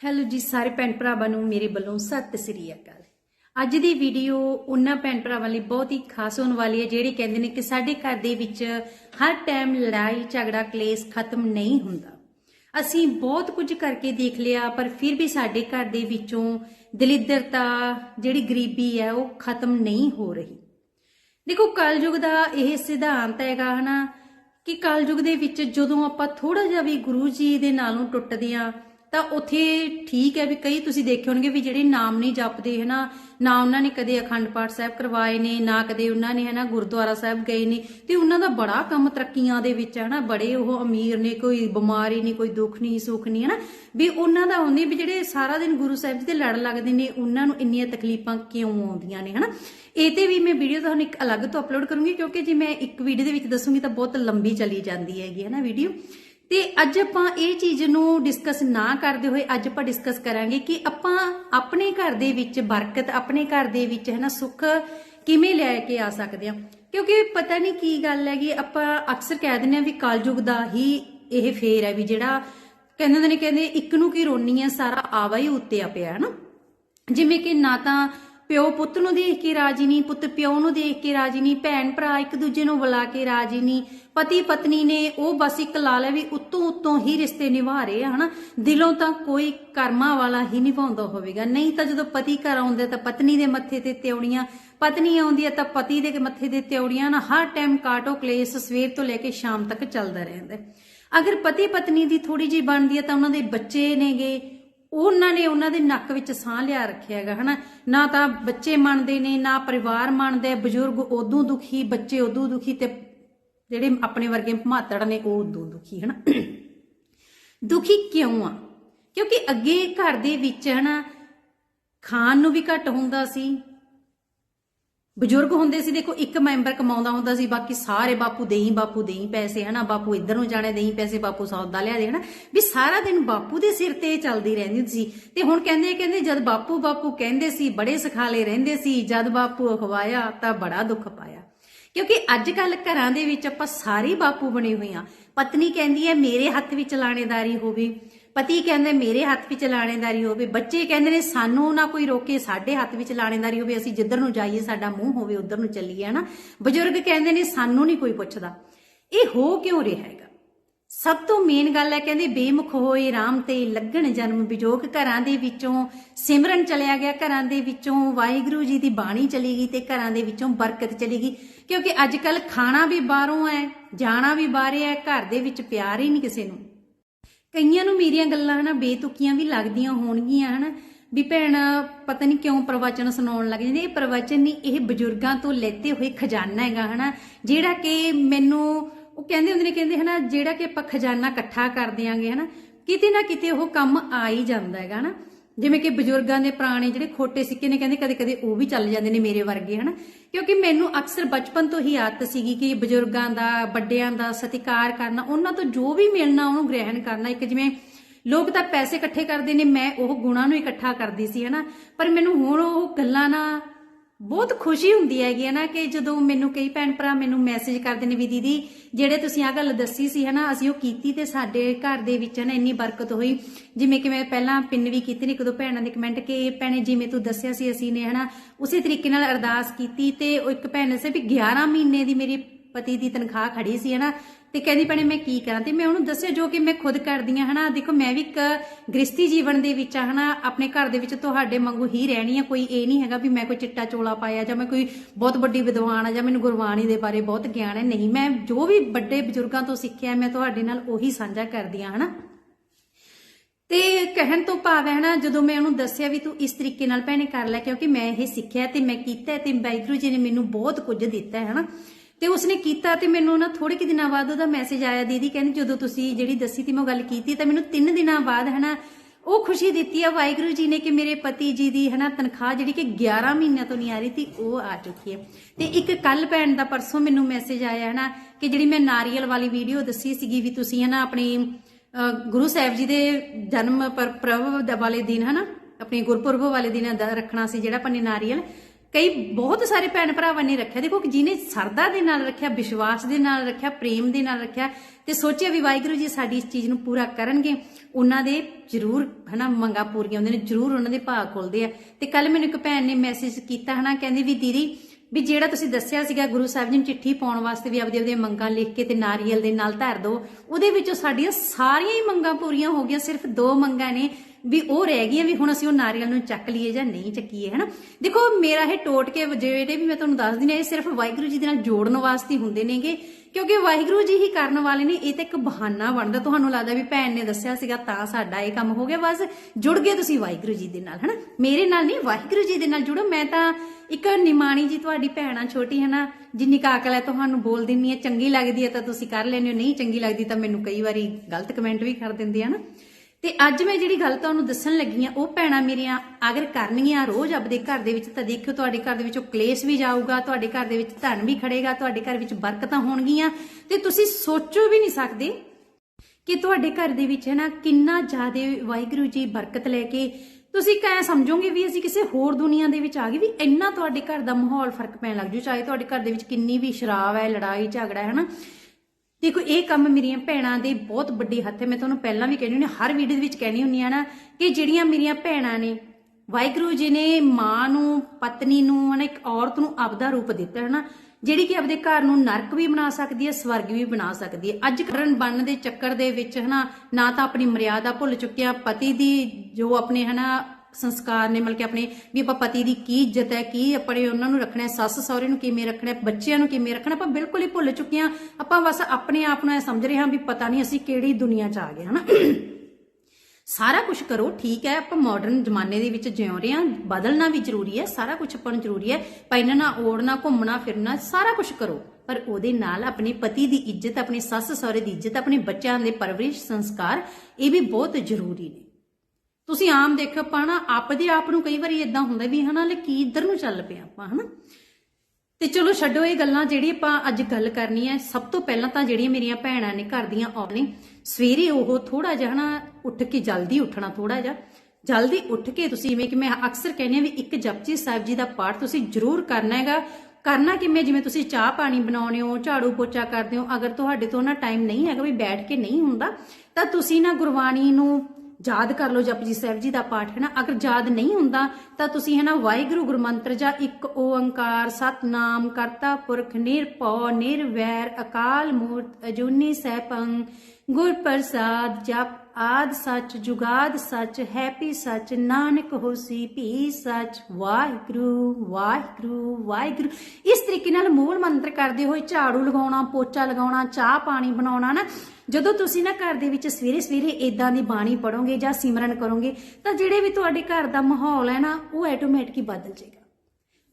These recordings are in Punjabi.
ਹੈਲੋ ਜੀ, ਸਾਰੇ ਭੈਣ ਭਰਾਵਾਂ ਨੂੰ ਮੇਰੇ ਵੱਲੋਂ ਸਤਿ ਸ੍ਰੀ ਅਕਾਲ। ਅੱਜ ਦੀ ਵੀਡੀਓ ਉਹਨਾਂ ਭੈਣ ਭਰਾਵਾਂ ਲਈ ਬਹੁਤ ਹੀ ਖਾਸ ਹੋਣ ਵਾਲੀ ਹੈ, ਜਿਹੜੇ ਕਹਿੰਦੇ ਨੇ ਕਿ ਸਾਡੇ ਘਰ ਦੇ ਵਿੱਚ ਹਰ ਟਾਈਮ ਲੜਾਈ, ਝਗੜਾ, ਕਲੇਸ਼ ਖਤਮ ਨਹੀਂ ਹੁੰਦਾ। ਅਸੀਂ ਬਹੁਤ ਕੁਝ ਕਰਕੇ ਦੇਖ ਲਿਆ, ਪਰ ਫਿਰ ਵੀ ਸਾਡੇ ਘਰ ਦੇ ਵਿੱਚੋਂ ਦਲਿੱਦਰਤਾ ਜਿਹੜੀ ਗਰੀਬੀ ਹੈ, ਉਹ ਖਤਮ ਨਹੀਂ ਹੋ ਰਹੀ। ਦੇਖੋ, ਕਲਯੁਗ ਦਾ ਇਹ ਸਿਧਾਂਤ ਹੈਗਾ ਹਨਾ, ਕਿ ਕਲਯੁਗ ਦੇ ਵਿੱਚ ਜਦੋਂ ਆਪਾਂ ਥੋੜਾ ਜਿਹਾ ਵੀ ਗੁਰੂ ਜੀ ਦੇ ਨਾਲੋਂ ਟੁੱਟਦੇ ਆ ਤਾਂ ਉਥੇ ਠੀਕ ਹੈ ਵੀ ਕਈ ਤੁਸੀਂ ਦੇਖੇ ਹੋਣਗੇ ਵੀ ਜਿਹੜੇ ਨਾਮ ਨਹੀਂ ਜਪਦੇ, ਹਨਾ, ਨਾ ਉਹਨਾਂ ਨੇ ਕਦੇ ਅਖੰਡ ਪਾਠ ਸਾਹਿਬ ਕਰਵਾਏ ਨੇ, ਨਾ ਕਦੇ ਉਹਨਾਂ ਨੇ, ਹਨਾ, ਗੁਰਦੁਆਰਾ ਸਾਹਿਬ ਗਏ ਨੇ। ਤੇ ਉਹਨਾਂ ਦਾ ਬੜਾ ਕੰਮ ਤਰੱਕੀਆਂ ਦੇ ਵਿੱਚ ਹਨਾ, ਬੜੇ ਉਹ ਅਮੀਰ ਨੇ, ਕੋਈ ਬਿਮਾਰੀ ਨਹੀਂ, ਕੋਈ ਦੁੱਖ ਨਹੀਂ, ਸੁੱਖ ਨਹੀਂ, ਹਨਾ। ਵੀ ਉਹਨਾਂ ਦਾ ਹੁੰਦੀ ਵੀ ਜਿਹੜੇ ਸਾਰਾ ਦਿਨ ਗੁਰੂ ਸਾਹਿਬ ਜੀ ਦੇ ਲੜ ਲੱਗਦੇ ਨੇ, ਉਹਨਾਂ ਨੂੰ ਇੰਨੀਆਂ ਤਕਲੀਫਾਂ ਕਿਉਂ ਆਉਂਦੀਆਂ ਨੇ, ਹਨਾ। ਇਹ ਤੇ ਵੀ ਮੈਂ ਵੀਡੀਓ ਤੁਹਾਨੂੰ ਇੱਕ ਅਲੱਗ ਤੋਂ ਅਪਲੋਡ ਕਰੂੰਗੀ, ਕਿਉਂਕਿ ਜੇ ਮੈਂ ਇੱਕ ਵੀਡੀਓ ਦੇ ਵਿੱਚ ਦੱਸੂਗੀ ਤਾਂ ਬਹੁਤ ਲੰਬੀ ਚਲੀ ਜਾਂਦੀ ਹੈਗੀ, ਹਨਾ, ਵੀਡੀਓ। ਤੇ ਅੱਜ ਆਪਾਂ ਇਹ ਚੀਜ਼ ਨੂੰ ਡਿਸਕਸ ਨਾ ਕਰਦੇ ਹੋਏ ਅੱਜ ਆਪਾਂ ਡਿਸਕਸ ਕਰਾਂਗੇ ਕਿ ਆਪਾਂ ਆਪਣੇ ਘਰ ਦੇ ਵਿੱਚ ਬਰਕਤ, ਆਪਣੇ ਘਰ ਦੇ ਵਿੱਚ ਹੈ ਨਾ ਸੁੱਖ ਕਿਵੇਂ ਲੈ ਕੇ ਆ ਸਕਦੇ ਹਾਂ? ਕਿਉਂਕਿ ਪਤਾ ਨਹੀਂ ਕੀ ਗੱਲ ਹੈਗੀ, ਆਪਾਂ ਅਕਸਰ ਕਹਿ ਦਿੰਦੇ ਆ ਵੀ ਕਲਯੁਗ ਦਾ ਹੀ ਇਹ ਫੇਰ ਹੈ ਵੀ ਜਿਹੜਾ ਕਹਿੰਦੇ ਨੇ, ਕਹਿੰਦੇ ਇੱਕ ਨੂੰ ਕੀ ਰੋਣੀ ਆ, ਸਾਰਾ ਆਵਾ ਹੀ ਉੱਤੇ ਆ ਪਿਆ ਹੈ ਨਾ ਜਿਵੇਂ ਕਿ ਨਾ ਤਾਂ ਪਿਓ ਪੁੱਤ ਨੂੰ ਦੇਖ ਕੇ ਰਾਜੀ ਨਹੀਂ, ਪੁੱਤ ਪਿਓ ਨੂੰ ਦੇਖ ਕੇ ਰਾਜੀ ਨਹੀਂ, ਭੈਣ ਭਰਾ ਇੱਕ ਦੂਜੇ ਨੂੰ ਬੁਲਾ ਕੇ ਰਾਜੀ ਨਹੀਂ। ਪਤੀ ਪਤਨੀ ਨੇ ਉਹ ਬਸ ਇੱਕ ਲਾ ਲਿਆ ਵੀ ਉੱਤੋਂ ਉੱਤੋਂ ਹੀ ਰਿਸ਼ਤੇ ਨਿਭਾ ਰਹੇ ਆ, ਹਨਾ? ਦਿਲੋਂ ਤਾਂ ਕੋਈ ਕਰਮਾਂ ਵਾਲਾ ਹੀ ਨਿਭਾਉਂਦਾ ਹੋਵੇਗਾ। ਨਹੀਂ ਤਾਂ ਜਦੋਂ ਪਤੀ ਘਰ ਆਉਂਦਾ ਤਾਂ ਪਤਨੀ ਦੇ ਮੱਥੇ ਤੇ ਤਿਉੜੀਆਂ। ਪਤਨੀ ਆਉਂਦੀ ਹੈ ਤਾਂ ਪਤੀ ਦੇ ਮੱਥੇ ਤੇ ਤਿਉੜੀਆਂ ਨਾ ਹਰ ਟਾਈਮ ਕਾਟੋ ਕਲੇਸ਼ ਸਵੇਰ ਤੋਂ ਲੈ ਕੇ ਸ਼ਾਮ ਤੱਕ ਚੱਲਦਾ ਰਹਿੰਦਾ। ਅਗਰ ਪਤੀ ਪਤਨੀ ਦੀ ਥੋੜੀ ਜਿਹੀ ਬਣਦੀ ਹੈ ਤਾਂ ਉਹਨਾਂ ਦੇ ਬੱਚੇ ਨੇਗੇ। ਉਹਨਾਂ ਨੇ ਉਹਨਾਂ ਦੇ ਨੱਕ ਵਿੱਚ ਸਾਹ ਲਿਆ ਰੱਖਿਆ ਹੈਗਾ, ਹਨਾ? ਨਾ ਤਾਂ ਬੱਚੇ ਮੰਨਦੇ ਨੇ, ਨਾ ਪਰਿਵਾਰ ਮੰਨਦੇ, ਬਜ਼ੁਰਗ ਉਦੋਂ ਦੁਖੀ, ਬੱਚੇ ਉਦੋਂ ਦੁਖੀ ਤੇ ਜਿਹੜੇ ਆਪਣੇ ਵਰਗੇ ਮਾਤੜ ਨੇ ਉਹ ਉਦੋਂ ਦੁਖੀ, ਹਨਾ? ਦੁਖੀ ਕਿਉਂ ਆ? ਕਿਉਂਕਿ ਅੱਗੇ ਘਰ ਦੇ ਵਿੱਚ, ਹਨਾ, ਖਾਣ ਨੂੰ ਵੀ ਘੱਟ ਹੁੰਦਾ ਸੀ ਬਜ਼ੁਰਗ ਹੁੰਦੇ ਸੀ, ਦੇਖੋ, ਇੱਕ ਮੈਂਬਰ ਕਮਾਉਂਦਾ ਹੁੰਦਾ ਸੀ, ਬਾਕੀ ਸਾਰੇ ਬਾਪੂ ਦੇਈ ਬਾਪੂ ਦੇਈ ਪੈਸੇ, ਹਨਾ, ਬਾਪੂ ਇੱਧਰ ਨੂੰ ਜਾਣੇ, ਦੇਈ ਪੈਸੇ, ਬਾਪੂ ਸੌਦਾ ਲਿਆ ਦੇ, ਹਨਾ, ਵੀ ਸਾਰਾ ਦਿਨ ਬਾਪੂ ਦੇ ਸਿਰ ਤੇ ਚੱਲਦੀ ਰਹਿੰਦੀ ਸੀ। ਤੇ ਹੁਣ ਕਹਿੰਦੇ ਕਹਿੰਦੇ, ਜਦ ਬਾਪੂ ਬਾਪੂ ਕਹਿੰਦੇ ਸੀ, ਬੜੇ ਸਖਾਲੇ ਰਹਿੰਦੇ ਸੀ, ਜਦ ਬਾਪੂ ਅਖਵਾਇਆ ਤਾਂ ਬੜਾ ਦੁੱਖ ਪਾਇਆ। ਕਿਉਂਕਿ ਅੱਜ ਕੱਲ ਘਰਾਂ ਦੇ ਵਿੱਚ ਆਪਾਂ ਸਾਰੇ ਬਾਪੂ ਬਣੇ ਹੋਏ ਆ ਪਤਨੀ ਕਹਿੰਦੀ ਹੈ, ਮੇਰੇ ਹੱਥ ਵਿੱਚ ਲਾਣੇਦਾਰੀ ਹੋਵੇ। ਪਤੀ ਕਹਿੰਦੇ ਮੇਰੇ ਹੱਥ ਵਿੱਚ ਲਾਣੇਦਾਰੀ ਹੋਵੇ, ਬੱਚੇ ਕਹਿੰਦੇ ਨੇ ਸਾਨੂੰ ਨਾ ਕੋਈ ਰੋਕੇ, ਸਾਡੇ ਹੱਥ ਵਿੱਚ ਲਾਣੇਦਾਰੀ ਹੋਵੇ, ਅਸੀਂ ਜਿੱਧਰ ਨੂੰ ਜਾਈਏ, ਸਾਡਾ ਮੂੰਹ ਹੋਵੇ, ਉਧਰ ਨੂੰ ਚੱਲੀਏ, ਹਨਾ? ਬਜ਼ੁਰਗ ਕਹਿੰਦੇ ਨੇ ਸਾਨੂੰ ਨਹੀਂ ਕੋਈ ਪੁੱਛਦਾ। ਇਹ ਹੋ ਕਿਉਂ ਰਿਹਾ ਹੈਗਾ? ਸਭ ਤੋਂ ਮੇਨ ਗੱਲ ਹੈ, ਕਹਿੰਦੇ ਬੇਮੁਖ ਹੋਏ RAM ਤੇ ਲੱਗਣ ਜਨਮ ਵਿਜੋਗ ਘਰਾਂ ਦੇ ਵਿੱਚੋਂ ਸਿਮਰਨ ਚਲਿਆ ਗਿਆ, ਘਰਾਂ ਦੇ ਵਿੱਚੋਂ ਵਾਹਿਗੁਰੂ ਜੀ ਦੀ ਬਾਣੀ ਚਲੀ ਗਈ ਤੇ ਘਰਾਂ ਦੇ ਵਿੱਚੋਂ ਬਰਕਤ ਚਲੀ ਗਈ। ਕਿਉਂਕਿ ਅੱਜ ਕੱਲ ਖਾਣਾ ਵੀ ਬਾਹਰੋਂ ਹੈ, ਜਾਣਾ ਵੀ ਬਾਹਰੇ ਹੈ, ਘਰ ਦੇ ਵਿੱਚ ਪਿਆਰ ਹੀ ਨਹੀਂ ਕਿਸੇ ਨੂੰ। ਕਈਆਂ ਨੂੰ ਮੇਰੀਆਂ ਗੱਲਾਂ ਹਨਾ ਬੇਤੁਕੀਆਂ ਵੀ ਲੱਗਦੀਆਂ ਹੋਣਗੀਆਂ ਹਨਾ, ਵੀ ਭੈਣ, ਪਤਾ ਨਹੀਂ ਕਿਉਂ ਪ੍ਰਵਚਨ ਸੁਣਾਉਣ ਲੱਗ ਜਾਂਦੇ, ਇਹ ਪ੍ਰਵਚਨ ਨਹੀਂ ਇਹ ਬਜ਼ੁਰਗਾਂ ਤੋਂ ਲੈਤੇ ਹੋਏ ਖਜ਼ਾਨਾ ਹੈਗਾ ਹਨਾ, ਜਿਹੜਾ ਕਿ ਮੈਨੂੰ, ਉਹ ਕਹਿੰਦੇ ਹੁੰਦੇ ਨੇ, ਕਹਿੰਦੇ ਹਨਾ, ਜਿਹੜਾ ਕਿ ਆਪਾਂ ਖਜ਼ਾਨਾ ਇਕੱਠਾ ਕਰ ਦਿਆਂਗੇ ਹਨਾ, ਕਿਤੇ ਨਾ ਕਿਤੇ ਉਹ ਕੰਮ ਆ ਹੀ ਜਾਂਦਾ ਹੈਗਾ ਹਨਾ। ਜਿਵੇਂ ਕਿ ਬਜ਼ੁਰਗਾਂ ਦੇ ਪੁਰਾਣੇ ਜਿਹੜੇ ਖੋਟੇ ਸਿੱਕੇ ਨੇ, ਕਹਿੰਦੇ ਕਦੇ ਕਦੇ ਉਹ ਵੀ ਚੱਲ ਜਾਂਦੇ ਨੇ ਮੇਰੇ ਵਰਗੇ, ਹਨਾ? ਕਿਉਂਕਿ ਮੈਨੂੰ ਅਕਸਰ ਬਚਪਨ ਤੋਂ ਹੀ ਆਦਤ ਸੀਗੀ ਕਿ ਬਜ਼ੁਰਗਾਂ ਦਾ, ਵੱਡਿਆਂ ਦਾ ਸਤਿਕਾਰ ਕਰਨਾ, ਉਹਨਾਂ ਤੋਂ ਜੋ ਵੀ ਮਿਲਣਾ, ਉਹਨੂੰ ਗ੍ਰਹਿਣ ਕਰਨਾ। ਇੱਕ ਜਿਵੇਂ ਲੋਕ ਤਾਂ ਪੈਸੇ ਇਕੱਠੇ ਕਰਦੇ ਨੇ, ਮੈਂ ਉਹ ਗੁਣਾਂ ਨੂੰ ਇਕੱਠਾ ਕਰਦੀ ਸੀ, ਹਨਾ? ਪਰ ਮੈਨੂੰ ਹੁਣ ਉਹ ਗੱਲਾਂ ਨਾ ਬਹੁਤ ਖੁਸ਼ੀ ਹੁੰਦੀ ਹੈਗੀ ਹੈ ਨਾ ਕਿ ਜਦੋਂ ਮੈਨੂੰ ਕਈ ਭੈਣ ਭਰਾ ਮੈਨੂੰ ਮੈਸੇਜ ਕਰਦੇ ਨੇ ਵੀ ਦੀਦੀ, ਜਿਹੜੇ ਤੁਸੀਂ ਆ ਗੱਲ ਦੱਸੀ ਸੀ ਹਨਾ, ਅਸੀਂ ਉਹ ਕੀਤੀ ਤੇ ਸਾਡੇ ਘਰ ਦੇ ਵਿੱਚ ਨਾ ਇੰਨੀ ਬਰਕਤ ਹੋਈ। ਜਿਵੇਂ ਕਿ ਮੈਂ ਪਹਿਲਾਂ ਪਿੰਨ ਵੀ ਕੀਤੀ ਨੇ, ਇੱਕ ਦੋ ਭੈਣਾਂ ਦੇ ਕਮੈਂਟ ਕਿ ਭੈਣੇ ਜਿਵੇਂ ਤੂੰ ਦੱਸਿਆ ਸੀ ਅਸੀਂ ਨੇ ਹਨਾ, ਉਸੇ ਤਰੀਕੇ ਨਾਲ ਅਰਦਾਸ ਕੀਤੀ ਤੇ ਉਹ ਇੱਕ ਭੈਣ ਨੇ ਸੀ ਵੀ 11 ਮਹੀਨੇ ਦੀ ਮੇਰੀ ਪਤੀ ਦੀ ਤਨਖਾਹ ਖੜੀ ਸੀ ਹਨਾ ਤੇ ਕਹਿੰਦੀ ਭੈਣੇ ਮੈਂ ਕੀ ਕਰਾਂ? ਤੇ ਮੈਂ ਉਹਨੂੰ ਦੱਸਿਆ ਜੋ ਕਿ ਮੈਂ ਖੁਦ ਕਰਦੀ ਹਾਂ, ਹਨਾ? ਦੇਖੋ, ਮੈਂ ਵੀ ਇੱਕ ਗ੍ਰਸਤੀ ਜੀਵਨ ਦੇ ਵਿੱਚ ਆ, ਹਨਾ? ਆਪਣੇ ਘਰ ਦੇ ਵਿੱਚ ਤੁਹਾਡੇ ਵਾਂਗੂ ਹੀ ਰਹਿਣੀ ਆ। ਕੋਈ ਇਹ ਨਹੀਂ ਹੈਗਾ ਵੀ ਮੈਂ ਕੋਈ ਚਿੱਟਾ ਚੋਲਾ ਪਾਇਆ ਜਾਂ ਮੈਂ ਕੋਈ ਬਹੁਤ ਵੱਡੀ ਵਿਦਵਾਨ ਆ ਜਾਂ ਮੈਨੂੰ ਗੁਰਬਾਣੀ ਦੇ ਬਾਰੇ ਬਹੁਤ ਗਿਆਨ ਹੈ। ਨਹੀਂ, ਮੈਂ ਜੋ ਵੀ ਵੱਡੇ ਬਜ਼ੁਰਗਾਂ ਤੋਂ ਸਿੱਖਿਆ, ਮੈਂ ਤੁਹਾਡੇ ਨਾਲ ਉਹੀ ਸਾਂਝਾ ਕਰਦੀ ਹਾਂ, ਹਨਾ? ਤੇ ਕਹਿਣ ਤੋਂ ਭਾਵ ਹੈ ਨਾ ਜਦੋਂ ਮੈਂ ਉਹਨੂੰ ਦੱਸਿਆ ਵੀ ਤੂੰ ਇਸ ਤਰੀਕੇ ਨਾਲ ਭੈਣੇ ਕਰ ਲੈ, ਕਿਉਂਕਿ ਮੈਂ ਇਹ ਸਿੱਖਿਆ ਤੇ ਮੈਂ ਕੀਤਾ ਤੇ ਵਾਹਿਗੁਰੂ ਜੀ ਨੇ ਮੈਨੂੰ ਬਹੁਤ ਕੁਝ ਦਿੱਤਾ ਹੈ, ਹਨਾ? ਤੇ ਉਸਨੇ ਕੀਤਾ ਤੇ ਮੈਨੂੰ ਨਾ ਥੋੜੇ ਕਿ ਦਿਨਾਂ ਬਾਅਦ ਉਹਦਾ ਮੈਸੇਜ ਆਇਆ ਦੀਦੀ ਕਹਿੰਦੀ ਜਦੋਂ ਤੁਸੀਂ ਜਿਹੜੀ ਦੱਸੀ ਤੀ ਮੈਂ ਗੱਲ ਕੀਤੀ ਤਾਂ ਮੈਨੂੰ 3 ਦਿਨਾਂ ਬਾਅਦ ਹਨਾ ਉਹ ਖੁਸ਼ੀ ਦਿੱਤੀ ਆ ਵਾਹਿਗੁਰੂ ਜੀ ਨੇ ਕਿ ਮੇਰੇ ਪਤੀ ਜੀ ਦੀ ਹਨਾ ਤਨਖਾਹ ਜਿਹੜੀ ਕਿ 11 ਮਹੀਨਿਆਂ ਤੋਂ ਨਹੀਂ ਆ ਰਹੀ ਸੀ ਉਹ ਆ ਚੁੱਕੀ ਹੈ। ਤੇ ਇੱਕ ਕੱਲ ਭੈਣ ਦਾ ਪਰਸੋਂ ਮੈਨੂੰ ਮੈਸੇਜ ਆਇਆ ਹਨਾ ਕਿ ਜਿਹੜੀ ਮੈਂ ਨਾਰੀਅਲ ਵਾਲੀ ਵੀਡੀਓ ਦੱਸੀ ਸੀਗੀ ਵੀ ਤੁਸੀਂ ਹਨਾ ਆਪਣੀ ਅਹ, ਗੁਰੂ ਸਾਹਿਬ ਜੀ ਦੇ ਜਨਮ ਪਰ ਪ੍ਰਭ ਵਾਲੇ ਦਿਨ ਹਨਾ ਆਪਣੇ ਗੁਰਪੁਰਬ ਵਾਲੇ ਦਿਨ ਰੱਖਣਾ ਸੀ ਜਿਹੜਾ ਪੰਨੇ ਨਾਰੀਅਲ ਕਈ ਬਹੁਤ ਸਾਰੇ ਭੈਣ ਭਰਾਵਾਂ ਨੇ ਰੱਖਿਆ। ਦੇਖੋ ਕਿ ਜਿਹਨੇ ਸਰਦਾ ਦੇ ਨਾਲ ਰੱਖਿਆ, ਵਿਸ਼ਵਾਸ ਦੇ ਨਾਲ ਰੱਖਿਆ, ਪ੍ਰੇਮ ਦੇ ਨਾਲ ਰੱਖਿਆ ਤੇ ਸੋਚਿਆ ਵੀ ਵਾਹਿਗੁਰੂ ਜੀ ਸਾਡੀ ਇਸ ਚੀਜ਼ ਨੂੰ ਪੂਰਾ ਕਰਨਗੇ, ਉਹਨਾਂ ਦੇ ਜ਼ਰੂਰ ਹਨਾ ਮੰਗਾ ਪੂਰੀਆਂ ਹੁੰਦੀਆਂ ਨੇ, ਜ਼ਰੂਰ ਉਹਨਾਂ ਦੇ ਭਾਗ ਖੁੱਲਦੇ ਆ। ਤੇ ਕੱਲ ਮੈਨੂੰ ਇੱਕ ਭੈਣ ਨੇ ਮੈਸੇਜ ਕੀਤਾ ਹਨਾ, ਕਹਿੰਦੀ ਵੀ ਦੀਦੀ ਵੀ ਜਿਹੜਾ ਤੁਸੀਂ ਦੱਸਿਆ ਸੀਗਾ ਗੁਰੂ ਸਾਹਿਬ ਜੀ ਨੂੰ ਚਿੱਠੀ ਪਾਉਣ ਵਾਸਤੇ ਵੀ ਆਪਦੀ ਆਪਦੀਆਂ ਮੰਗਾਂ ਲਿਖ ਕੇ ਤੇ ਨਾਰੀਅਲ ਦੇ ਨਾਲ ਧਰ ਦਿਓ ਉਹਦੇ ਵਿੱਚੋਂ ਸਾਡੀਆਂ ਸਾਰੀਆਂ ਹੀ ਮੰਗਾਂ ਪੂਰੀਆਂ ਹੋ ਗਈਆਂ, ਸਿਰਫ ਦੋ ਮੰਗਾਂ ਨੇ ਵੀ ਉਹ ਰਹਿ ਗਈਆਂ ਵੀ ਹੁਣ ਅਸੀਂ ਉਹ ਨਾਰੀਅਲ ਨੂੰ ਚੱਕ ਲਈਏ ਜਾਂ ਨਹੀਂ ਚੱਕੀਏ, ਹਨਾ? ਦੇਖੋ, ਮੇਰਾ ਇਹ ਟੋਟ ਕੇ ਜਿਹੜੇ ਵੀ ਮੈਂ ਤੁਹਾਨੂੰ ਦੱਸ ਦਿੰਦੀ ਹਾਂ, ਇਹ ਸਿਰਫ ਵਾਹਿਗੁਰੂ ਜੀ ਦੇ ਨਾਲ ਜੋੜਨ ਵਾਸਤੇ ਹੁੰਦੇ ਨੇਗੇ, ਕਿਉਂਕਿ ਵਾਹਿਗੁਰੂ ਜੀ ਹੀ ਕਰਨ ਵਾਲੇ ਨੇ, ਇਹ ਤਾਂ ਇੱਕ ਬਹਾਨਾ ਬਣਦਾ। ਤੁਹਾਨੂੰ ਲੱਗਦਾ ਵੀ ਭੈਣ ਨੇ ਦੱਸਿਆ ਸੀਗਾ, ਤਾਂ ਸਾਡਾ ਇਹ ਕੰਮ ਹੋ ਗਿਆ, ਬਸ ਜੁੜ ਗਏ ਤੁਸੀਂ ਵਾਹਿਗੁਰੂ ਜੀ ਦੇ ਨਾਲ, ਹਨਾ? ਮੇਰੇ ਨਾਲ ਨਹੀਂ, ਵਾਹਿਗੁਰੂ ਜੀ ਦੇ ਨਾਲ ਜੁੜੋ। ਮੈਂ ਤਾਂ ਇੱਕ ਨਿਮਾਣੀ ਜੀ ਤੁਹਾਡੀ ਭੈਣ ਆ, ਛੋਟੀ, ਹਨਾ? ਜਿੰਨੀ ਕਾਕਲ ਹੈ ਤੁਹਾਨੂੰ ਬੋਲ ਦਿੰਨੀ ਹੈ, ਚੰਗੀ ਲੱਗਦੀ ਹੈ ਤਾਂ ਤੁਸੀਂ ਕਰ ਲੈਂਦੇ ਹੋ, ਨਹੀਂ ਚੰਗੀ ਲੱਗਦੀ ਤਾਂ ਮੈਨੂੰ ਕਈ ਵਾਰੀ ਗਲਤ ਕਮੈਂਟ ਵੀ ਕਰ ਦਿੰਦੇ ਆ ਨਾ ਤੇ ਅੱਜ ਮੈਂ ਜਿਹੜੀ ਗੱਲ ਤੁਹਾਨੂੰ ਦੱਸਣ ਲੱਗੀ ਆ ਉਹ ਭੈਣਾਂ ਮੇਰੀਆਂ ਅਗਰ ਕਰਨਗੀਆਂ ਰੋਜ਼ ਆਪਦੇ ਘਰ ਦੇ ਵਿੱਚ, ਤਾਂ ਦੇਖਿਓ ਤੁਹਾਡੇ ਘਰ ਦੇ ਵਿੱਚੋਂ ਕਲੇਸ਼ ਵੀ ਜਾਊਗਾ, ਤੁਹਾਡੇ ਘਰ ਦੇ ਵਿੱਚ ਧਨ ਵੀ ਖੜੇਗਾ, ਤੁਹਾਡੇ ਘਰ ਵਿੱਚ ਬਰਕਤਾਂ ਹੋਣਗੀਆਂ। ਤੇ ਤੁਸੀਂ ਸੋਚੋ ਵੀ ਨਹੀਂ ਸਕਦੇ ਕਿ ਤੁਹਾਡੇ ਘਰ ਦੇ ਵਿੱਚ ਹੈ ਨਾ ਕਿੰਨਾ ਜ਼ਿਆਦਾ ਵਾਹਿਗੁਰੂ ਜੀ ਬਰਕਤ ਲੈ ਕੇ ਤੁਸੀਂ ਕਹਿ ਸਮਝੋਗੇ ਵੀ ਅਸੀਂ ਕਿਸੇ ਹੋਰ ਦੁਨੀਆ ਦੇ ਵਿੱਚ ਆ ਗਏ ਵੀ ਇੰਨਾ ਤੁਹਾਡੇ ਘਰ ਦਾ ਮਾਹੌਲ ਫ਼ਰਕ ਪੈਣ ਲੱਗ ਜੂ, ਚਾਹੇ ਤੁਹਾਡੇ ਘਰ ਦੇ ਵਿੱਚ ਕਿੰਨੀ ਵੀ ਸ਼ਰਾਬ ਹੈ, ਲੜਾਈ, ਝਗੜਾ ਹੈ ਨਾ ਦੇਖੋ ਇਹ ਕੰਮ ਮੇਰੀਆਂ ਭੈਣਾਂ ਦੇ ਬਹੁਤ ਵੱਡੀ ਹੱਥ ਹੈ। ਮੈਂ ਤੁਹਾਨੂੰ ਪਹਿਲਾਂ ਵੀ ਕਹਿੰਦੀ ਹੁੰਦੀ ਹਰ ਵੀਡੀਓ ਦੇ ਵਿੱਚ ਕਹਿੰਦੀ ਹੁੰਦੀ ਆ ਨਾ ਕਿ ਜਿਹੜੀਆਂ ਮੇਰੀਆਂ ਭੈਣਾਂ ਨੇ, ਵਾਹਿਗੁਰੂ ਜੀ ਨੇ ਮਾਂ ਨੂੰ, ਪਤਨੀ ਨੂੰ, ਹਨਾ, ਇੱਕ ਔਰਤ ਨੂੰ ਆਪਦਾ ਰੂਪ ਦਿੱਤਾ ਹੈ ਨਾ ਜਿਹੜੀ ਕਿ ਆਪਦੇ ਘਰ ਨੂੰ ਨਰਕ ਵੀ ਬਣਾ ਸਕਦੀ ਹੈ, ਸਵਰਗ ਵੀ ਬਣਾ ਸਕਦੀ ਹੈ। ਅੱਜ ਕਰਨ ਬੰਨ ਦੇ ਚੱਕਰ ਦੇ ਵਿੱਚ, ਹਨਾ, ਨਾ ਤਾਂ ਆਪਣੀ ਮਰਿਆਦਾ ਭੁੱਲ ਚੁੱਕਿਆ, ਪਤੀ ਦੀ ਜੋ ਆਪਣੇ, ਹਨਾ ਸੰਸਕਾਰ ਨੇ, ਮਤਲਬ ਕਿ ਆਪਣੇ ਵੀ ਆਪਾਂ ਪਤੀ ਦੀ ਕੀ ਇੱਜ਼ਤ ਹੈ, ਕੀ ਆਪਣੇ ਉਹਨਾਂ ਨੂੰ ਰੱਖਣਾ ਹੈ, ਸੱਸ ਸਹੁਰੇ ਨੂੰ ਕਿਵੇਂ ਰੱਖਣਾ ਹੈ, ਬੱਚਿਆਂ ਨੂੰ ਕਿਵੇਂ ਰੱਖਣਾ ਆਪਾਂ ਬਿਲਕੁਲ ਹੀ ਭੁੱਲ ਚੁੱਕੇ ਹਾਂ। ਆਪਾਂ ਬਸ ਆਪਣੇ ਆਪ ਨੂੰ ਇਹ ਸਮਝ ਰਹੇ ਹਾਂ ਵੀ ਪਤਾ ਨਹੀਂ ਅਸੀਂ ਕਿਹੜੀ ਦੁਨੀਆ 'ਚ ਆ ਗਏ, ਹਨਾ? ਸਾਰਾ ਕੁਝ ਕਰੋ, ਠੀਕ ਹੈ, ਆਪਾਂ ਮਾਡਰਨ ਜ਼ਮਾਨੇ ਦੇ ਵਿੱਚ ਜਿਉ ਰਹੇ ਹਾਂ, ਬਦਲਣਾ ਵੀ ਜ਼ਰੂਰੀ ਹੈ, ਸਾਰਾ ਕੁਝ ਆਪਾਂ ਨੂੰ ਜ਼ਰੂਰੀ ਹੈ ਪਹਿਨਣਾ ਓੜਨਾ, ਘੁੰਮਣਾ, ਫਿਰਨਾ, ਸਾਰਾ ਕੁਝ ਕਰੋ। ਪਰ ਉਹਦੇ ਨਾਲ ਆਪਣੇ ਪਤੀ ਦੀ ਇੱਜ਼ਤ, ਆਪਣੀ ਸੱਸ ਸਹੁਰੇ ਦੀ ਇੱਜ਼ਤ, ਆਪਣੇ ਬੱਚਿਆਂ ਦੇ ਪਰਵਰਿਸ਼, ਸੰਸਕਾਰ, ਇਹ ਵੀ ਬਹੁਤ ਜ਼ਰੂਰੀ ਨੇ। ਤੁਸੀਂ ਆਮ ਦੇਖੋ ਆਪਾਂ ਨਾ ਆਪਦੇ ਆਪ ਨੂੰ ਕਈ ਵਾਰੀ ਇਦਾਂ ਹੁੰਦਾ ਵੀ ਹਨਾ, ਲੈ ਕੀ ਇੱਧਰ ਨੂੰ ਚੱਲ ਪਿਆ ਆਪਾਂ, ਹਨਾ? ਤੇ ਚਲੋ ਛੱਡੋ ਇਹ ਗੱਲਾਂ ਜਿਹੜੀ ਆਪਾਂ ਅੱਜ ਗੱਲ ਕਰਨੀ ਹੈ। ਸਭ ਤੋਂ ਪਹਿਲਾਂ ਤਾਂ ਜਿਹੜੀਆਂ ਮੇਰੀਆਂ ਭੈਣਾਂ ਨੇ ਘਰ ਦੀਆਂ ਔਰ ਨੇ ਸਵੇਰੇ ਉਹ ਥੋੜਾ ਜਿਹਾ ਨਾ ਉੱਠ ਕੇ ਜਲਦੀ ਉੱਠਣਾ ਥੋੜਾ ਜਿਹਾ। ਜਲਦੀ ਉੱਠ ਕੇ ਤੁਸੀਂ ਜਿਵੇਂ ਕਿ ਮੈਂ ਅਕਸਰ ਕਹਿੰਦੀ ਹਾਂ ਵੀ ਇੱਕ ਜਪਜੀ ਸਾਹਿਬ ਜੀ ਦਾ ਪਾਠ ਤੁਸੀਂ ਜ਼ਰੂਰ ਕਰਨਾ ਹੈਗਾ। ਕਰਨਾ ਕਿਵੇਂ? ਜਿਵੇਂ ਤੁਸੀਂ ਚਾਹ ਪਾਣੀ ਬਣਾਉਣੇ ਹੋ, ਝਾੜੂ ਪੋਚਾ ਕਰਦੇ ਹੋ, ਅਗਰ ਤੁਹਾਡੇ ਤੋਂ ਨਾ ਟਾਈਮ ਨਹੀਂ ਹੈਗਾ ਵੀ ਬੈਠ ਕੇ ਨਹੀਂ ਹੁੰਦਾ, ਤਾਂ ਤੁਸੀਂ ਨਾ ਗੁਰਬਾਣੀ ਨੂੰ ਯਾਦ ਕਰ ਲਓ ਜਪਜੀ ਸਾਹਿਬ ਜੀ ਦਾ ਪਾਠ ਹੈ ਨਾ, ਅਗਰ ਯਾਦ ਨਹੀਂ ਹੁੰਦਾ ਤਾਂ ਤੁਸੀਂ ਹੈ ਨਾ ਵਾਹਿਗੁਰੂ ਗੁਰਮੰਤਰ ਜਾਂ ਇੱਕ ਓੰਕਾਰ, ਸਤਨਾਮ, ਕਰਤਾ ਪੁਰਖ, ਨਿਰਭਉ, ਨਿਰਵੈਰ, ਅਕਾਲ ਮੂਰਤ, ਅਜੂਨੀ ਸੈਭੰ ਗੁਰ ਪ੍ਰਸਾਦ ਜਪ ਆਦ ਸੱਚ, ਜੁਗਾਦ ਸੱਚ, ਹੈਪੀ ਸੱਚ, ਨਾਨਕ ਹੋਸੀ, ਭੀ ਸੱਚ, ਵਾਹਿਗੁਰੂ ਵਾਹਿਗੁਰੂ ਵਾਹਿਗੁਰੂ। ਇਸ ਤਰੀਕੇ ਨਾਲ ਮੂਲ ਮੰਤਰ ਕਰਦੇ ਹੋਏ ਝਾੜੂ ਲਗਾਉਣਾ, ਪੋਚਾ ਲਗਾਉਣਾ, ਚਾਹ ਪਾਣੀ ਬਣਾਉਣਾ ਨਾ, ਜਦੋਂ ਤੁਸੀਂ ਨਾ ਘਰ ਦੇ ਵਿੱਚ ਸਵੇਰੇ ਸਵੇਰੇ ਇਦਾਂ ਦੀ ਬਾਣੀ ਪੜੋਗੇ ਜਾਂ ਸਿਮਰਨ ਕਰੋਗੇ, ਤਾਂ ਜਿਹੜੇ ਵੀ ਤੁਹਾਡੇ ਘਰ ਦਾ ਮਾਹੌਲ ਹੈ ਨਾ, ਉਹ ਆਟੋਮੈਟਿਕ ਹੀ ਬਦਲ ਜਾਏਗਾ।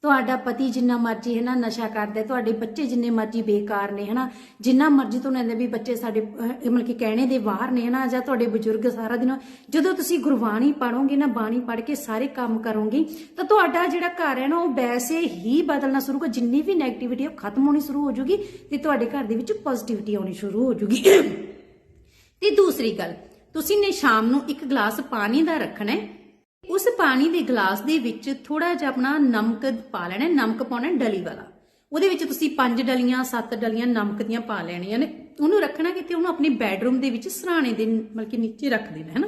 ਤੁਹਾਡਾ ਪਤੀ ਜਿੰਨਾ ਮਰਜ਼ੀ ਹੈ ਨਾ, ਨਸ਼ਾ ਕਰਦਾ ਤੁਹਾਡੇ ਬੱਚੇ ਜਿੰਨੇ ਮਰਜ਼ੀ ਬੇਕਾਰ ਨੇ ਹਨਾ ਜਿੰਨਾ ਮਰਜ਼ੀ ਤੁਹਾਨੂੰ ਕਹਿੰਦੇ ਵੀ ਬੱਚੇ ਸਾਡੇ ਮਤਲਬ ਕਿ ਕਹਿਣੇ ਦੇ ਬਾਹਰ ਨੇ ਹਨਾ ਜਾਂ ਤੁਹਾਡੇ ਬਜ਼ੁਰਗ ਸਾਰਾ ਦਿਨ, ਜਦੋਂ ਤੁਸੀਂ ਗੁਰਬਾਣੀ ਪੜੋਗੇ ਨਾ, ਬਾਣੀ ਪੜ ਕੇ ਸਾਰੇ ਕੰਮ ਕਰੋਗੇ, ਤਾਂ ਤੁਹਾਡਾ ਜਿਹੜਾ ਘਰ ਹੈ ਨਾ, ਉਹ ਵੈਸੇ ਹੀ ਬਦਲਣਾ ਸ਼ੁਰੂ ਕਰ। ਜਿੰਨੀ ਵੀ 네ਗੇਟਿਵਿਟੀ ਉਹ ਖਤਮ ਹੋਣੀ ਸ਼ੁਰੂ ਹੋ ਜੂਗੀ ਤੇ ਤੁਹਾਡੇ ਘਰ ਦੇ ਵਿੱਚ ਪੋਜ਼ਿਟਿਵਿਟੀ ਆਉਣੀ ਸ਼ੁਰੂ ਹੋ ਜੂਗੀ। ਤੇ ਦੂਸਰੀ ਗੱਲ, ਤੁਸੀਂ ਨੇ ਸ਼ਾਮ ਨੂੰ ਇੱਕ ਗਲਾਸ ਪਾਣੀ ਦਾ ਰੱਖਣਾ ਹੈ ਉਸ ਪਾਣੀ ਦੇ ਗਲਾਸ ਦੇ ਵਿੱਚ ਥੋੜਾ ਜਿਹਾ ਆਪਣਾ ਨਮਕ ਪਾ ਲੈਣਾ, ਨਮਕ ਪਾਉਣਾ ਡਲੀ ਵਾਲਾ। ਉਹਦੇ ਵਿੱਚ ਤੁਸੀਂ ਪੰਜ ਡਲੀਆਂ, ਸੱਤ ਡਲੀਆਂ ਨਮਕ ਦੀਆਂ ਪਾ ਲੈਣੀਆਂ ਨੇ। ਉਹਨੂੰ ਰੱਖਣਾ ਕਿਤੇ ਉਹਨੂੰ ਆਪਣੇ ਬੈੱਡਰੂਮ ਦੇ ਵਿੱਚ ਸਰਾਣੇ ਦੇ ਮਤਲਬ ਕਿ ਨੀਚੇ ਰੱਖ ਦੇਣਾ, ਹੈ ਨਾ?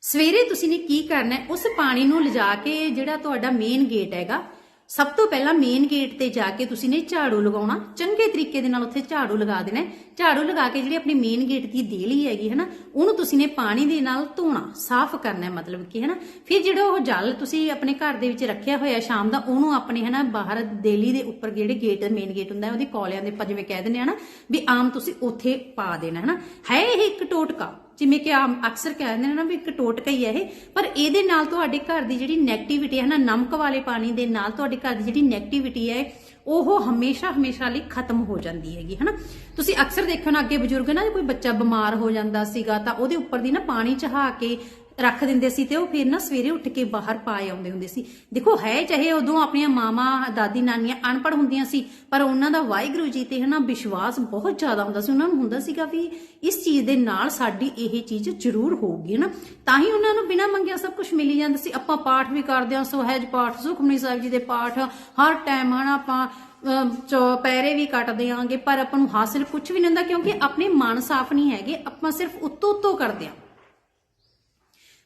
ਸਵੇਰੇ ਤੁਸੀਂ ਨੇ ਕੀ ਕਰਨਾ ਉਸ ਪਾਣੀ ਨੂੰ ਲਿਜਾ ਕੇ ਜਿਹੜਾ ਤੁਹਾਡਾ ਮੇਨ ਗੇਟ ਹੈਗਾ ਸਭ ਤੋਂ ਪਹਿਲਾਂ ਮੇਨ ਗੇਟ ਤੇ ਜਾ ਕੇ ਤੁਸੀਂ ਨੇ ਝਾੜੂ ਲਗਾਉਣਾ। ਚੰਗੇ ਤਰੀਕੇ ਦੇ ਨਾਲ ਉੱਥੇ ਝਾੜੂ ਲਗਾ ਦੇਣਾ ਝਾੜੂ ਲਗਾ ਕੇ ਜਿਹੜੀ ਆਪਣੀ ਮੇਨ ਗੇਟ ਦੀ ਦੇਲੀ ਹੈਗੀ ਹੈ ਨਾ ਉਹਨੂੰ ਤੁਸੀਂ ਨੇ ਪਾਣੀ ਦੇ ਨਾਲ ਧੋਣਾ, ਸਾਫ਼ ਕਰਨਾ ਮਤਲਬ ਕਿ ਹੈ ਨਾ ਫਿਰ ਜਿਹੜਾ ਉਹ ਜਲ ਤੁਸੀਂ ਆਪਣੇ ਘਰ ਦੇ ਵਿੱਚ ਰੱਖਿਆ ਹੋਇਆ ਸ਼ਾਮ ਦਾ, ਉਹਨੂੰ ਆਪਣੇ, ਹਨਾ, ਬਾਹਰ ਦੇਲੀ ਦੇ ਉੱਪਰ ਜਿਹੜੇ ਗੇਟ ਮੇਨ ਗੇਟ ਹੁੰਦਾ ਉਹਦੇ ਕੋਲਿਆਂ ਦੇ ਆਪਾਂ ਜਿਵੇਂ ਕਹਿ ਦਿੰਦੇ ਆ ਵੀ ਆਮ ਤੁਸੀਂ ਉੱਥੇ ਪਾ ਦੇਣਾ ਹੈ ਨਾ ਹੈ ਇਹ ਇੱਕ ਟੋਟਕਾ। ਜਿਵੇਂ ਕਿ ਆਮ ਅਕਸਰ ਕਹਿੰਦੇ ਨੇ ਨਾ ਵੀ ਇੱਕ ਟੋਟਕਾ ਹੀ ਹੈ ਇਹ, ਪਰ ਇਹਦੇ ਨਾਲ ਤੁਹਾਡੇ ਘਰ ਦੀ ਜਿਹੜੀ 네ਗੇਟਿਵਿਟੀ ਹੈ ਨਾ, ਨਮਕ ਵਾਲੇ ਪਾਣੀ ਦੇ ਨਾਲ ਤੁਹਾਡੇ ਘਰ ਦੀ ਜਿਹੜੀ 네ਗੇਟਿਵਿਟੀ ਹੈ, ਉਹ ਹਮੇਸ਼ਾ ਹਮੇਸ਼ਾ ਲਈ ਖਤਮ ਹੋ ਜਾਂਦੀ ਹੈਗੀ, ਹਨਾ? ਤੁਸੀਂ ਅਕਸਰ ਦੇਖਿਓ ਨਾ, ਅੱਗੇ ਬਜ਼ੁਰਗ ਨਾ ਕੋਈ ਬੱਚਾ ਬਿਮਾਰ ਹੋ ਜਾਂਦਾ ਸੀਗਾ, ਤਾਂ ਉਹਦੇ ਉੱਪਰ ਦੀ ਨਾ ਪਾਣੀ ਚਹਾ ਕੇ ਰੱਖ ਦਿੰਦੇ ਸੀ ਤੇ ਉਹ ਫਿਰ ਨਾ ਸਵੇਰੇ ਉੱਠ ਕੇ ਬਾਹਰ ਪਾ ਆਉਂਦੇ ਹੁੰਦੇ ਸੀ। ਦੇਖੋ ਹੈ ਚਾਹੇ ਉਦੋਂ ਆਪਣੀਆਂ ਮਾਮਾ ਦਾਦੀ ਨਾਨੀਆਂ ਅਨਪੜ੍ਹ ਹੁੰਦੀਆਂ ਸੀ ਪਰ ਉਹਨਾਂ ਦਾ ਵਾਹਿਗੁਰੂ ਜੀ ਤੇ ਹਨਾ ਵਿਸ਼ਵਾਸ ਬਹੁਤ ਜ਼ਿਆਦਾ ਹੁੰਦਾ ਸੀ। ਉਹਨਾਂ ਨੂੰ ਹੁੰਦਾ ਸੀਗਾ ਵੀ ਇਸ ਚੀਜ਼ ਦੇ ਨਾਲ ਸਾਡੀ ਇਹ ਚੀਜ਼ ਜ਼ਰੂਰ ਹੋਊਗੀ ਹਨਾ। ਤਾਂ ਹੀ ਉਹਨਾਂ ਨੂੰ ਬਿਨਾਂ ਮੰਗਿਆ ਸਭ ਕੁਝ ਮਿਲੀ ਜਾਂਦਾ ਸੀ। ਆਪਾਂ ਪਾਠ ਵੀ ਕਰਦੇ ਹਾਂ ਸੋਹਿਜ ਪਾਠ ਸੁਖਮਨੀ ਸਾਹਿਬ ਜੀ ਦੇ ਪਾਠ ਹਰ ਟਾਈਮ ਹਨਾ ਆਪਾਂ ਅਮ, ਚੌ ਪੈਰੇ ਵੀ ਕੱਟਦੇ ਆਂਗੇ ਪਰ ਆਪਾਂ ਨੂੰ ਹਾਸਿਲ ਕੁਝ ਵੀ ਨਹੀਂ ਹੁੰਦਾ ਕਿਉਂਕਿ ਆਪਣੇ ਮਨ ਸਾਫ਼ ਨਹੀਂ ਹੈਗੇ ਆਪਾਂ ਸਿਰਫ ਉੱਤੋਂ ਉੱਤੋਂ ਕਰਦੇ ਆਂ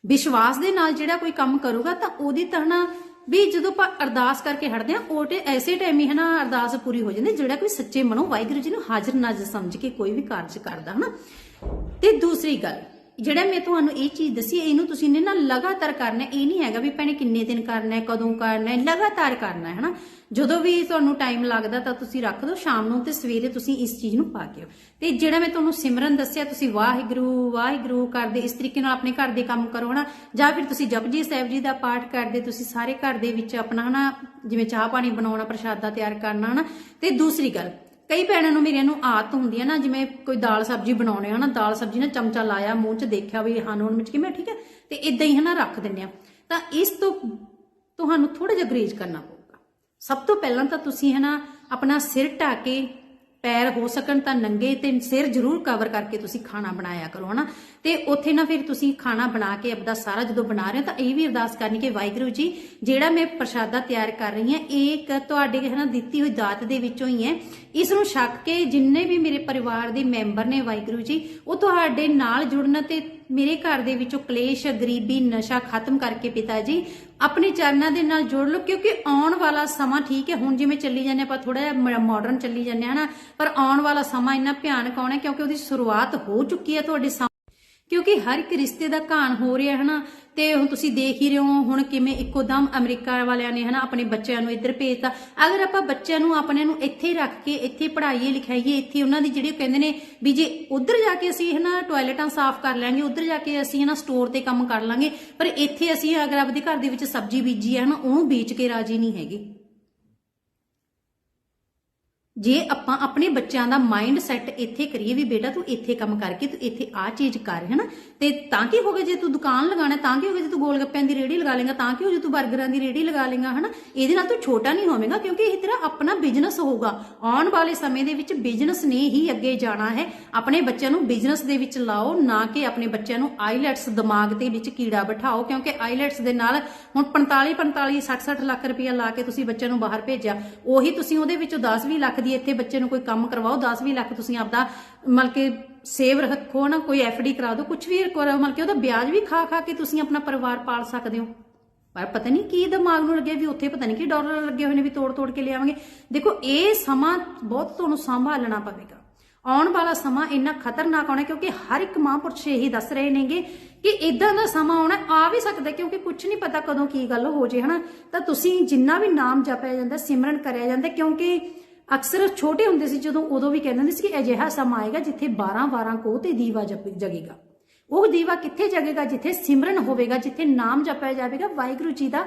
ਵਿਸ਼ਵਾਸ ਦੇ ਨਾਲ ਜਿਹੜਾ ਕੋਈ ਕੰਮ ਕਰੂਗਾ ਤਾਂ ਉਹਦੀ ਤਾਂ ਨਾ ਵੀ ਜਦੋਂ ਆਪਾਂ ਅਰਦਾਸ ਕਰਕੇ ਹਟਦੇ ਆ ਉਹ ਤੇ ਐਸੇ ਟਾਈਮ ਹੀ ਹਨਾ ਅਰਦਾਸ ਪੂਰੀ ਹੋ ਜਾਂਦੀ, ਜਿਹੜਾ ਕੋਈ ਸੱਚੇ ਮਨੋਂ ਵਾਹਿਗੁਰੂ ਜੀ ਨੂੰ ਹਾਜ਼ਰ ਨਾਜ਼ਰ ਸਮਝ ਕੇ ਕੋਈ ਵੀ ਕਾਰਜ ਕਰਦਾ, ਹਨਾ? ਤੇ ਦੂਸਰੀ ਗੱਲ ਜਿਹੜਾ ਮੈਂ ਤੁਹਾਨੂੰ ਇਹ ਚੀਜ਼ ਦੱਸੀ, ਇਹਨੂੰ ਤੁਸੀਂ ਨੇ ਨਾ ਲਗਾਤਾਰ ਕਰਨਾ ਇਹ ਨਹੀਂ ਹੈਗਾ ਵੀ ਭੈਣੇ ਕਿੰਨੇ ਦਿਨ ਕਰਨਾ ਹੈ, ਕਦੋਂ ਕਰਨਾ ਹੈ, ਲਗਾਤਾਰ ਕਰਨਾ ਹੈ, ਹਨਾ? ਜਦੋਂ ਵੀ ਤੁਹਾਨੂੰ ਟਾਈਮ ਲੱਗਦਾ ਤਾਂ ਤੁਸੀਂ ਰੱਖ ਦਿਓ, ਸ਼ਾਮ ਨੂੰ ਤੇ ਸਵੇਰੇ ਤੁਸੀਂ ਇਸ ਚੀਜ਼ ਨੂੰ ਪਾ ਕੇ ਤੇ ਜਿਹੜਾ ਮੈਂ ਤੁਹਾਨੂੰ ਸਿਮਰਨ ਦੱਸਿਆ, ਤੁਸੀਂ ਵਾਹਿਗੁਰੂ ਵਾਹਿਗੁਰੂ ਕਰਦੇ ਇਸ ਤਰੀਕੇ ਨਾਲ ਆਪਣੇ ਘਰ ਦੇ ਕੰਮ ਕਰੋ, ਹਨਾ? ਜਾਂ ਫਿਰ ਤੁਸੀਂ ਜਪਜੀ ਸਾਹਿਬ ਜੀ ਦਾ ਪਾਠ ਕਰਦੇ, ਤੁਸੀਂ ਸਾਰੇ ਘਰ ਦੇ ਵਿੱਚ ਆਪਣਾ, ਹਨਾ? ਜਿਵੇਂ ਚਾਹ ਪਾਣੀ ਬਣਾਉਣਾ, ਪ੍ਰਸ਼ਾਦਾ ਤਿਆਰ ਕਰਨਾ, ਹਨਾ? ਤੇ ਦੂਸਰੀ ਗੱਲ ਕਈ ਭੈਣਾਂ ਨੂੰ ਮੇਰੀਆਂ ਨੂੰ ਆਦਤ ਹੁੰਦੀ ਹੈ ਨਾ, ਜਿਵੇਂ ਕੋਈ ਦਾਲ ਸਬਜ਼ੀ ਬਣਾਉਣੇ ਆ ਨਾ, ਦਾਲ ਸਬਜ਼ੀ ਨਾ ਚਮਚਾ ਲਾਇਆ, ਮੂੰਹ 'ਚ ਦੇਖਿਆ ਵੀ ਹਾਂ, ਨੂਣ ਮਿਰਚ ਕਿਵੇਂ ਠੀਕ ਹੈ ਤੇ ਇਦਾਂ ਹੀ ਹਨਾ ਰੱਖ ਦਿੰਨੇ ਆ। ਤਾਂ ਇਸ ਤੋਂ ਤੁਹਾਨੂੰ ਥੋੜਾ ਜਿਹਾ ਗਰੇਜ ਕਰਨਾ ਪਊਗਾ। ਸਭ ਤੋਂ ਪਹਿਲਾਂ ਤਾਂ ਤੁਸੀਂ ਹਨਾ ਆਪਣਾ ਸਿਰ ਢਾ ਕੇ ਪੈਰ ਹੋ ਸਕਣ ਤਾਂ ਨੰਗੇ ਤੇ ਸਿਰ ਜ਼ਰੂਰ ਕਵਰ ਕਰਕੇ ਤੁਸੀਂ ਖਾਣਾ ਬਣਾਇਆ ਕਰੋ, ਹਨਾ? ਤੇ ਉੱਥੇ ਨਾ ਫਿਰ ਤੁਸੀਂ ਖਾਣਾ ਬਣਾ ਕੇ ਆਪਦਾ ਸਾਰਾ ਜਦੋਂ ਬਣਾ ਰਹੇ ਹੋ ਤਾਂ ਇਹ ਵੀ ਅਰਦਾਸ ਕਰਨੀ ਕਿ ਵਾਹਿਗੁਰੂ ਜੀ, ਜਿਹੜਾ ਮੈਂ ਪ੍ਰਸ਼ਾਦਾ ਤਿਆਰ ਕਰ ਰਹੀ ਹਾਂ, ਇਹ ਇੱਕ ਤੁਹਾਡੇ, ਹਨਾ, ਦਿੱਤੀ ਹੋਈ ਦਾਤ ਦੇ ਵਿੱਚੋਂ ਹੀ ਹੈ। ਇਸ ਨੂੰ ਛੱਕ ਕੇ ਜਿੰਨੇ ਵੀ ਮੇਰੇ ਪਰਿਵਾਰ ਦੇ ਮੈਂਬਰ ਨੇ ਵਾਹਿਗੁਰੂ ਜੀ, ਉਹ ਤੁਹਾਡੇ ਨਾਲ ਜੁੜਨ ਤੇ ਮੇਰੇ ਘਰ ਦੇ ਵਿੱਚੋਂ ਕਲੇਸ਼, ਗਰੀਬੀ, ਨਸ਼ਾ ਖਤਮ ਕਰਕੇ ਪਿਤਾ ਜੀ, ਆਪਣੇ ਚਰਨਾਂ ਦੇ ਨਾਲ ਜੋੜ ਲਓ, ਕਿਉਂਕਿ ਆਉਣ ਵਾਲਾ ਸਮਾਂ ਠੀਕ ਹੈ। ਹੁਣ ਜਿਵੇਂ ਚੱਲੀ ਜਾਂਦੇ ਆਪਾਂ ਥੋੜਾ ਜਿਹਾ ਮਾਡਰਨ ਚੱਲੀ ਜਾਂਦੇ ਹਾਂ ਪਰ ਆਉਣ ਵਾਲਾ ਸਮਾਂ ਇੰਨਾ ਭਿਆਨਕ ਆਉਣਾ ਕਿਉਂਕਿ ਉਹਦੀ ਸ਼ੁਰੂਆਤ ਹੋ ਚੁੱਕੀ ਹੈ ਤੁਹਾਡੇ ਕਿਉਂਕਿ ਹਰ ਇੱਕ ਰਿਸ਼ਤੇ ਦਾ ਘਾਣ ਹੋ ਰਿਹਾ ਹੈ ਨਾ, ਤੇ ਹੁਣ ਤੁਸੀਂ ਦੇਖ ਹੀ ਰਹੇ ਹੋ, ਹੁਣ ਕਿਵੇਂ ਇੱਕੋ ਦਮ ਅਮਰੀਕਾ ਵਾਲਿਆਂ ਨੇ ਹਨਾ ਆਪਣੇ ਬੱਚਿਆਂ ਨੂੰ ਇੱਧਰ ਭੇਜਤਾ। ਅਗਰ ਆਪਾਂ ਬੱਚਿਆਂ ਨੂੰ ਆਪਣੇ ਨੂੰ ਇੱਥੇ ਰੱਖ ਕੇ, ਇੱਥੇ ਪੜ੍ਹਾਈਏ, ਲਿਖਾਈਏ, ਇੱਥੇ ਉਹਨਾਂ ਦੀ ਜਿਹੜੀ ਉਹ ਕਹਿੰਦੇ ਨੇ ਵੀ ਜੇ ਉੱਧਰ ਜਾ ਕੇ ਅਸੀਂ ਹਨਾ ਟਾਇਲਟਾਂ ਸਾਫ਼ ਕਰ ਲਾਂਗੇ, ਉੱਧਰ ਜਾ ਕੇ ਅਸੀਂ ਹਨਾ ਸਟੋਰ ਤੇ ਕੰਮ ਕਰ ਲਾਂਗੇ, ਪਰ ਇੱਥੇ ਅਸੀਂ ਅਗਰ ਆਪਦੇ ਘਰ ਦੇ ਵਿੱਚ ਸਬਜ਼ੀ ਬੀਜੀ ਹੈ ਹਨਾ ਉਹਨੂੰ ਵੇਚ ਕੇ ਰਾਜੀ ਨਹੀਂ ਹੈਗੇ। ਜੇ ਆਪਾਂ ਆਪਣੇ ਬੱਚਿਆਂ ਦਾ ਮਾਈਂਡ ਸੈਟ ਇੱਥੇ ਕਰੀਏ ਵੀ ਬੇਟਾ ਤੂੰ ਇੱਥੇ ਕੰਮ ਕਰਕੇ, ਤੂੰ ਇੱਥੇ ਆ ਚੀਜ਼ ਕਰ ਹੈ ਤੇ ਤਾਂ ਕੀ ਹੋਗਾ ਜੇ ਤੂੰ ਦੁਕਾਨ ਲਗਾਣਾ ਤਾਂ ਕੀ ਹੋਗਾ ਜੇ ਤੂੰ ਗੋਲ ਗੱਪਿਆਂ ਦੀ ਰੇੜੀ ਲਗਾ ਲੇਗਾ, ਤਾਂ ਕੀ ਹੋ ਜੇ ਤੂੰ 버ਗਰਾਂ ਦੀ ਰੇੜੀ ਲਗਾ ਲੇਗਾ, ਹਨਾ? ਇਹਦੇ ਨਾਲ ਤੂੰ ਛੋਟਾ ਨਹੀਂ ਹੋਵੇਂਗਾ ਕਿਉਂਕਿ ਇਹ ਤੇਰਾ ਆਪਣਾ ਬਿਜ਼ਨਸ ਹੋਊਗਾ। ਆਉਣ ਵਾਲੇ ਸਮੇਂ ਦੇ ਵਿੱਚ ਬਿਜ਼ਨਸ ਨੇ ਹੀ ਅੱਗੇ ਜਾਣਾ ਹੈ। ਆਪਣੇ ਬੱਚਿਆਂ ਨੂੰ ਬਿਜ਼ਨਸ ਦੇ ਵਿੱਚ ਲਾਓ, ਨਾ ਕਿ ਆਪਣੇ ਬੱਚਿਆਂ ਨੂੰ ਆਈਲੈਟਸ ਦਿਮਾਗ ਦੇ ਵਿੱਚ ਕੀੜਾ ਬਿਠਾਓ, ਕਿਉਂਕਿ ਆਈਲੈਟਸ ਦੇ ਨਾਲ ਹੁਣ 45 45 60 60 ਲੱਖ ਰੁਪਇਆ ਲਾ ਕੇ ਤੁਸੀਂ ਬੱਚਿਆਂ ਨੂੰ ਬਾਹਰ ਭੇਜਿਆ, ਉਹੀ ਤੁਸੀਂ ਉਹਦੇ ਵਿੱਚੋਂ 10 20 ਲੱਖ ਦੀ ਇੱਥੇ ਬੱਚੇ ਨੂੰ ਕੋਈ ਕੰਮ ਕਰਵਾਓ 10 20 ਲੱਖ ਤੁਸੀਂ ਆਪਦਾ ਮਤਲਬ ਕਿ ਸੇਵ ਰੱਖੋ ਨਾ, ਕੋਈ ਐਫਡੀ ਕਰਾ ਦਿਓ ਕੁਝ ਵੀ ਕਰੋ, ਮਤਲਬ ਕਿ ਉਹਦਾ ਵਿਆਜ ਵੀ ਖਾ ਖਾ ਕੇ ਤੁਸੀਂ ਆਪਣਾ ਪਰਿਵਾਰ ਪਾਲ ਸਕਦੇ ਹੋ। ਪਰ ਪਤਾ ਨਹੀਂ ਕੀ ਦਿਮਾਗ ਨੂੰ ਲੱਗਿਆ ਵੀ ਉੱਥੇ ਪਤਾ ਨਹੀਂ ਕੀ ਡਾਲਰ ਲੱਗੇ ਹੋਏ ਨੇ ਵੀ ਤੋੜ ਤੋੜ ਕੇ ਲਿਆਵਾਂਗੇ। ਦੇਖੋ, ਇਹ ਸਮਾਂ ਬਹੁਤ ਤੁਹਾਨੂੰ ਸੰਭਾਲਣਾ ਪਵੇਗਾ। ਆਉਣ ਵਾਲਾ ਸਮਾਂ ਇੰਨਾ ਖਤਰਨਾਕ ਆਉਣਾ, ਕਿਉਂਕਿ ਹਰ ਇੱਕ ਮਹਾਂਪੁਰਸ਼ ਇਹੀ ਦੱਸ ਰਹੇ ਨੇਗੇ ਕਿ ਇਦਾਂ ਦਾ ਸਮਾਂ ਆਉਣਾ ਆ ਵੀ ਸਕਦਾ, ਕਿਉਂਕਿ ਕੁਝ ਨਹੀਂ ਪਤਾ ਕਦੋਂ ਕੀ ਗੱਲ ਹੋ ਜੇ, ਹਨਾ? ਤਾਂ ਤੁਸੀਂ ਜਿੰਨਾ ਵੀ ਨਾਮ ਜਪਿਆ ਜਾਂਦਾ, ਸਿਮਰਨ ਕਰਿਆ ਜਾਂਦਾ, ਕਿਉਂਕਿ ਅਕਸਰ ਛੋਟੇ ਹੁੰਦੇ ਸੀ ਜਦੋਂ ਉਦੋਂ ਵੀ ਕਹਿੰਦੇ ਸੀ ਕਿ ਅਜਿਹਾ ਸਮਾਂ ਆਏਗਾ ਜਿੱਥੇ 12 12 ਕੋਹ ਤੇ ਦੀਵਾ ਜਪ- ਜਗੇਗਾ। ਉਹ ਦੀਵਾ ਕਿੱਥੇ ਜਗੇਗਾ? ਜਿੱਥੇ ਸਿਮਰਨ ਹੋਵੇਗਾ, ਜਿੱਥੇ ਨਾਮ ਜਪਿਆ ਜਾਵੇਗਾ, ਵਾਹਿਗੁਰੂ ਜੀ ਦਾ,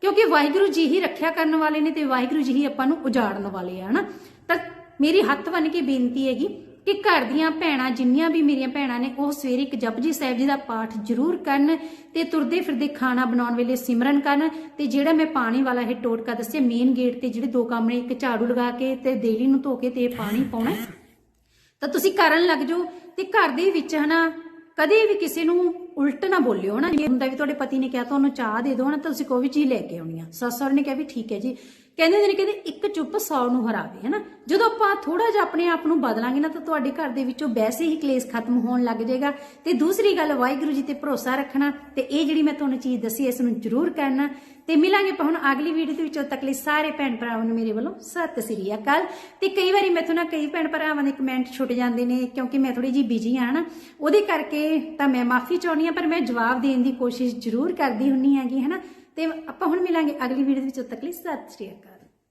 ਕਿਉਂਕਿ ਵਾਹਿਗੁਰੂ ਜੀ ਹੀ ਰੱਖਿਆ ਕਰਨ ਵਾਲੇ ਨੇ ਤੇ ਵਾਹਿਗੁਰੂ ਜੀ ਹੀ ਆਪਾਂ ਨੂੰ ਉਜਾੜਨ ਵਾਲੇ ਆ, ਹਨਾ? ਤਾਂ ਮੇਰੀ ਹੱਥ ਬਨ ਕੇ ਬੇਨਤੀ ਹੈਗੀ ਕਿ ਘਰ ਦੀਆਂ ਭੈਣਾਂ ਜਿੰਨੀਆਂ ਵੀ ਮੇਰੀਆਂ ਭੈਣਾਂ ਨੇ, ਉਹ ਸਵੇਰੇ ਇੱਕ ਜਪਜੀ ਸਾਹਿਬ ਜੀ ਦਾ ਪਾਠ ਜ਼ਰੂਰ ਕਰਨ ਤੇ ਤੁਰਦੇ ਫਿਰਦੇ ਖਾਣਾ ਬਣਾਉਣ ਵੇਲੇ ਸਿਮਰਨ ਕਰਨ ਤੇ ਜਿਹੜਾ ਮੈਂ ਪਾਣੀ ਵਾਲਾ ਇਹ ਟੋਟਕਾ ਦੱਸਿਆ ਮੇਨ ਗੇਟ ਤੇ ਜਿਹੜੇ ਦੋ ਕਮਰੇ ਇੱਕ ਝਾੜੂ ਲਗਾ ਕੇ ਤੇ ਦੇਲੀ ਨੂੰ ਧੋ ਕੇ ਤੇ ਪਾਣੀ ਪਾਉਣਾ ਤਾਂ ਤੁਸੀਂ ਕਰਨ ਲੱਗ ਜਾਓ ਤੇ ਘਰ ਦੇ ਵਿੱਚ ਹਨਾ, ਕਦੇ ਵੀ ਕਿਸੇ ਨੂੰ ਉਲਟ ਨਾ ਬੋਲਿਓ ਨਾ ਜੇ ਹੁੰਦਾ ਵੀ ਤੁਹਾਡੇ ਪਤੀ ਨੇ ਕਿਹਾ, ਤੁਹਾਨੂੰ ਚਾਹ ਦੇ ਦਿਓ ਨਾ ਤਾਂ ਤੁਸੀਂ ਕੋਈ ਵੀ ਚੀਜ਼ ਲੈ ਕੇ ਆਉਣੀ ਆ। ਸੱਸ ਸਹੁਰੇ ਨੇ ਕਿਹਾ ਵੀ ਠੀਕ ਹੈ ਜੀ ਕਹਿੰਦੇ ਨੇ, ਕਹਿੰਦੇ ਇੱਕ ਚੁੱਪ 100 ਨੂੰ ਹਰਾਵੇ, ਹਨਾ? ਜਦੋਂ ਆਪਾਂ ਥੋੜਾ ਜਿਹਾ ਆਪਣੇ ਆਪ ਨੂੰ ਬਦਲਾਂਗੇ ਨਾ, ਤਾਂ ਤੁਹਾਡੇ ਘਰ ਦੇ ਵਿੱਚੋਂ ਵੈਸੇ ਹੀ ਕਲੇਸ਼ ਖਤਮ ਹੋਣ ਲੱਗ ਜਾਏਗਾ। ਤੇ ਦੂਸਰੀ ਗੱਲ, ਵਾਹਿਗੁਰੂ ਜੀ ਤੇ ਭਰੋਸਾ ਰੱਖਣਾ, ਤੇ ਇਹ ਜਿਹੜੀ ਮੈਂ ਤੁਹਾਨੂੰ ਚੀਜ਼ ਦੱਸੀ, ਇਸ ਨੂੰ ਜ਼ਰੂਰ ਕਰਨਾ। ਤੇ ਮਿਲਾਂਗੇ ਆਪਾਂ ਅਗਲੀ ਵੀਡੀਓ ਦੇ ਵਿੱਚ ਤੱਕ ਲਈ ਸਾਰੇ ਭੈਣ ਭਰਾਵਾਂ ਨੂੰ ਮੇਰੇ ਵੱਲੋਂ ਸਤਿ ਸ੍ਰੀ ਅਕਾਲ। ਤੇ ਕਈ ਵਾਰੀ ਮੈਥੋਂ ਨਾ, ਕਈ ਭੈਣ ਭਰਾਵਾਂ ਦੇ ਕਮੈਂਟ ਛੁੱਟ ਜਾਂਦੇ ਨੇ, ਕਿਉਂਕਿ ਮੈਂ ਥੋੜੀ ਜੀ ਬਿਜ਼ੀ ਆ ਨਾ ਉਹਦੇ ਕਰਕੇ ਤਾਂ ਮੈਂ ਮਾਫੀ ਚਾਹੁੰਦੀ ਆ ਪਰ ਮੈਂ ਜਵਾਬ ਦੇਣ ਦੀ ਕੋਸ਼ਿਸ਼ ਜ਼ਰੂਰ ਕਰਦੀ ਹੁੰਨੀ ਹੈਗੀ, ਹਨਾ? ਤੇ ਆਪਾਂ ਹੁਣ ਮਿਲਾਂਗੇ ਅਗਲੀ ਵੀਡੀਓ ਦੇ ਵਿੱਚ ਉਦੋਂ ਤੱਕ ਲਈ ਸਤਿ ਸ੍ਰੀ ਅਕਾਲ।